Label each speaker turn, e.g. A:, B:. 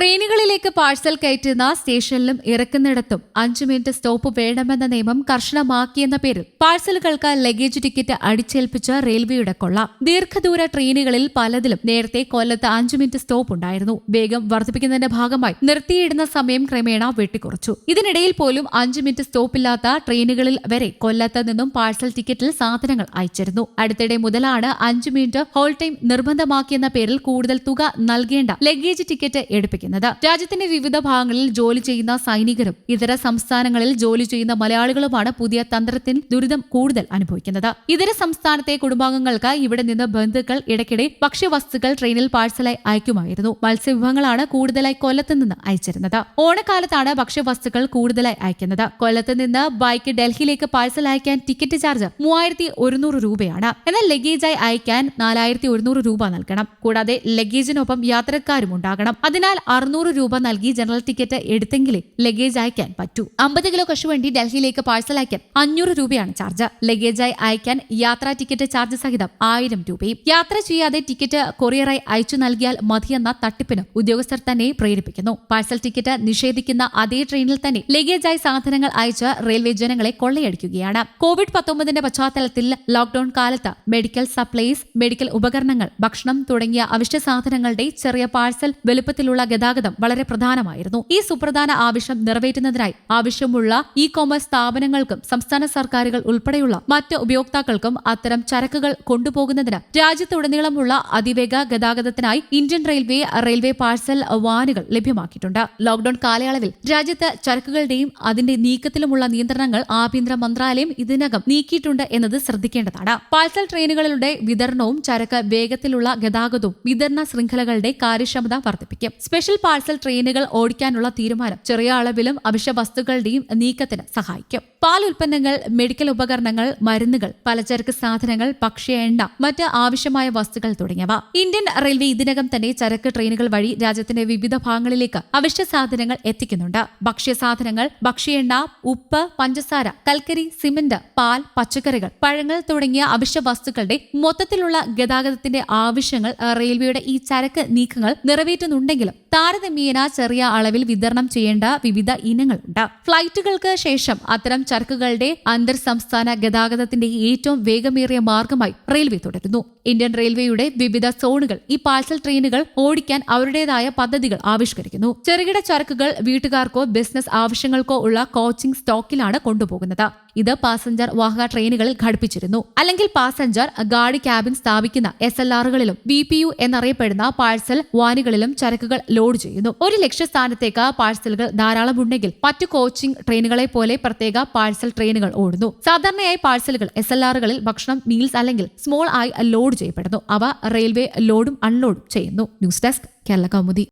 A: ട്രെയിനുകൾ ട്രെയിനുകളിലേക്ക് പാഴ്സൽ കയറ്റുന്ന സ്റ്റേഷനിലും ഇറക്കുന്നിടത്തും അഞ്ചു മിനിറ്റ് സ്റ്റോപ്പ് വേണമെന്ന നിയമം കർശനമാക്കിയെന്ന പേരിൽ പാഴ്സലുകൾക്ക് ലഗേജ് ടിക്കറ്റ് അടിച്ചേൽപ്പിച്ച റെയിൽവേയുടെ കൊള്ള. ദീർഘദൂര ട്രെയിനുകളിൽ പലതിലും നേരത്തെ കൊല്ലത്ത് അഞ്ചു മിനിറ്റ് സ്റ്റോപ്പ് ഉണ്ടായിരുന്നു. വേഗം വർദ്ധിപ്പിക്കുന്നതിന്റെ ഭാഗമായി നിർത്തിയിടുന്ന സമയം ക്രമേണ വെട്ടിക്കുറച്ചു. ഇതിനിടയിൽ പോലും അഞ്ചു മിനിറ്റ് സ്റ്റോപ്പില്ലാത്ത ട്രെയിനുകളിൽ വരെ കൊല്ലത്ത് നിന്നും പാഴ്സൽ ടിക്കറ്റിൽ സാധനങ്ങൾ അയച്ചിരുന്നു. അടുത്തിടെ മുതലാണ് അഞ്ചു മിനിറ്റ് ഹോൾ ടൈം നിർബന്ധമാക്കിയെന്ന പേരിൽ കൂടുതൽ തുക നൽകേണ്ട ലഗേജ് ടിക്കറ്റ് എടുപ്പിക്കുന്നത്. രാജ്യത്തിന്റെ വിവിധ ഭാഗങ്ങളിൽ ജോലി ചെയ്യുന്ന സൈനികരും ഇതര സംസ്ഥാനങ്ങളിൽ ജോലി ചെയ്യുന്ന മലയാളികളുമാണ് പുതിയ തന്ത്രത്തിൽ ദുരിതം കൂടുതൽ അനുഭവിക്കുന്നത്. ഇതര സംസ്ഥാനത്തെ കുടുംബാംഗങ്ങൾക്ക് ഇവിടെ നിന്ന് ബന്ധുക്കൾ ഇടയ്ക്കിടെ ഭക്ഷ്യവസ്തുക്കൾ ട്രെയിനിൽ പാഴ്സലായി അയക്കുമായിരുന്നു. മത്സ്യവിഭവങ്ങളാണ് കൂടുതലായി കൊല്ലത്ത് നിന്ന് അയച്ചിരുന്നത്. ഓണക്കാലത്താണ് ഭക്ഷ്യവസ്തുക്കൾ കൂടുതലായി അയക്കുന്നത്. കൊല്ലത്ത് നിന്ന് ബൈക്ക് ഡൽഹിയിലേക്ക് പാഴ്സൽ അയക്കാൻ ടിക്കറ്റ് ചാർജ് മൂവായിരത്തി ഒരുന്നൂറ് രൂപയാണ്. എന്നാൽ ലഗേജായി അയക്കാൻ നാലായിരത്തി ഒരുന്നൂറ് രൂപ നൽകണം. കൂടാതെ ലഗേജിനൊപ്പം യാത്രക്കാരും ഉണ്ടാകണം. അതിനാൽ അറുന്നൂറ് രൂപ നൽകി ജനറൽ ടിക്കറ്റ് എടുത്തെങ്കിലേ ലഗേജ് അയക്കാൻ പറ്റൂ. അമ്പത് കിലോ കശുവണ്ടി ഡൽഹിയിലേക്ക് പാഴ്സൽ അയക്കാൻ അഞ്ഞൂറ് രൂപയാണ് ചാർജ് ലഗേജായി അയക്കാൻ യാത്രാ ടിക്കറ്റ് ചാർജ് സഹിതം ആയിരം രൂപയും. യാത്ര ചെയ്യാതെ ടിക്കറ്റ് കൊറിയറായി അയച്ചു നൽകിയാൽ മതിയെന്ന തട്ടിപ്പിന് ഉദ്യോഗസ്ഥർ തന്നെ പ്രേരിപ്പിക്കുന്നു. പാഴ്സൽ ടിക്കറ്റ് നിഷേധിക്കുന്ന അതേ ട്രെയിനിൽ തന്നെ ലഗേജായി സാധനങ്ങൾ അയച്ച് റെയിൽവേ ജനങ്ങളെ കൊള്ളയടിക്കുകയാണ്. കോവിഡ് പത്തൊമ്പതിന്റെ പശ്ചാത്തലത്തിൽ ലോക്ഡൌൺ കാലത്ത് മെഡിക്കൽ സപ്ലൈസ് മെഡിക്കൽ ഉപകരണങ്ങൾ ഭക്ഷണം തുടങ്ങിയ അവശ്യ സാധനങ്ങളുടെ ചെറിയ പാഴ്സൽ വലുപ്പത്തിലുള്ള ഗതാഗതം വളരെ പ്രധാനമായിരുന്നു. ഈ സുപ്രധാന ആവശ്യം നിറവേറ്റുന്നതിനായി ആവശ്യമുള്ള ഇ കോമേഴ്സ് സ്ഥാപനങ്ങൾക്കും സംസ്ഥാന സർക്കാരുകൾ ഉൾപ്പെടെയുള്ള മറ്റ് ഉപയോക്താക്കൾക്കും അത്തരം ചരക്കുകൾ കൊണ്ടുപോകുന്നതിന് രാജ്യത്തുടനീളമുള്ള അതിവേഗ ഗതാഗതത്തിനായി ഇന്ത്യൻ റെയിൽവേ റെയിൽവേ പാഴ്സൽ വാനുകൾ ലഭ്യമാക്കിയിട്ടുണ്ട്. ലോക്ഡൌൺ കാലയളവിൽ രാജ്യത്ത് ചരക്കുകളുടെയും അതിന്റെ നീക്കത്തിലുമുള്ള നിയന്ത്രണങ്ങൾ ആഭ്യന്തര മന്ത്രാലയം ഇതിനകം നീക്കിയിട്ടുണ്ട് എന്നത് ശ്രദ്ധിക്കേണ്ടതാണ്. പാഴ്സൽ ട്രെയിനുകളുടെ വിതരണവും ചരക്ക് വേഗത്തിലുള്ള ഗതാഗതവും വിതരണ ശൃംഖലകളുടെ കാര്യക്ഷമത വർദ്ധിപ്പിക്കും. സ്പെഷ്യൽ പാഴ്സൽ ട്രെയിനുകൾ ഓടിക്കാനുള്ള തീരുമാനം ചെറിയ അളവിലും അവശ്യ വസ്തുക്കളുടെയും നീക്കത്തിന് സഹായിക്കും. പാൽ ഉൽപ്പന്നങ്ങൾ മെഡിക്കൽ ഉപകരണങ്ങൾ മരുന്നുകൾ പലചരക്ക് സാധനങ്ങൾ പക്ഷി എണ്ണ മറ്റ് ആവശ്യമായ വസ്തുക്കൾ തുടങ്ങിയവ. ഇന്ത്യൻ റെയിൽവേ ഇതിനകം തന്നെ ചരക്ക് ട്രെയിനുകൾ വഴി രാജ്യത്തിന്റെ വിവിധ ഭാഗങ്ങളിലേക്ക് അവശ്യ സാധനങ്ങൾ എത്തിക്കുന്നുണ്ട്. ഭക്ഷ്യ സാധനങ്ങൾ ഭക്ഷ്യ എണ്ണ ഉപ്പ് പഞ്ചസാര കൽക്കരി സിമന്റ് പാൽ പച്ചക്കറികൾ പഴങ്ങൾ തുടങ്ങിയ അവശ്യ വസ്തുക്കളുടെ മൊത്തത്തിലുള്ള ഗതാഗതത്തിന്റെ ആവശ്യങ്ങൾ റെയിൽവേയുടെ ഈ ചരക്ക് നീക്കങ്ങൾ നിറവേറ്റുന്നുണ്ടെങ്കിലും താരതമ്യേന ചെറിയ അളവിൽ വിതരണം ചെയ്യേണ്ട വിവിധ ഇനങ്ങളുണ്ട് ഫ്ലൈറ്റുകൾക്ക് ശേഷം അത്തരം ചരക്കുകളുടെ അന്തർ സംസ്ഥാന ഗതാഗതത്തിന്റെ ഏറ്റവും വേഗമേറിയ മാർഗമായി റെയിൽവേ തുടരുന്നു. ഇന്ത്യൻ റെയിൽവേയുടെ വിവിധ സോണുകൾ ഈ പാഴ്സൽ ട്രെയിനുകൾ ഓടിക്കാൻ അവരുടേതായ പദ്ധതികൾ ആവിഷ്കരിക്കുന്നു. ചെറുകിട ചരക്കുകൾ വീട്ടുകാർക്കോ ബിസിനസ് ആവശ്യങ്ങൾക്കോ ഉള്ള കോച്ചിംഗ് സ്റ്റോക്കിലാണ് കൊണ്ടുപോകുന്നത്. ഇത് പാസഞ്ചർ വാഹക ട്രെയിനുകളിൽ ഘടിപ്പിച്ചിരുന്നു. അല്ലെങ്കിൽ പാസഞ്ചർ ഗാർഡ് ക്യാബിൻ സ്ഥാപിക്കുന്ന എസ് എൽ ആറുകളിലും ബി പി യു എന്നറിയപ്പെടുന്ന പാഴ്സൽ വാനുകളിലും ചരക്കുകൾ ലോഡ് ചെയ്യുന്നു. ഒരു ലക്ഷ്യസ്ഥാനത്തേക്ക് പാഴ്സലുകൾ ധാരാളം ഉണ്ടെങ്കിൽ മറ്റു കോച്ചിംഗ് ട്രെയിനുകളെ പോലെ പ്രത്യേക പാഴ്സൽ ട്രെയിനുകൾ ഓടുന്നു. സാധാരണയായി പാഴ്സലുകൾ എസ് എൽ ആറുകളിൽ ഭക്ഷണം മീൽസ് അല്ലെങ്കിൽ സ്മോൾ ആയി ലോഡ് ചെയ്യപ്പെടുന്നു. അവ റെയിൽവേ ലോഡും അൺലോഡും ചെയ്യുന്നു. News desk Kerala Kaumudi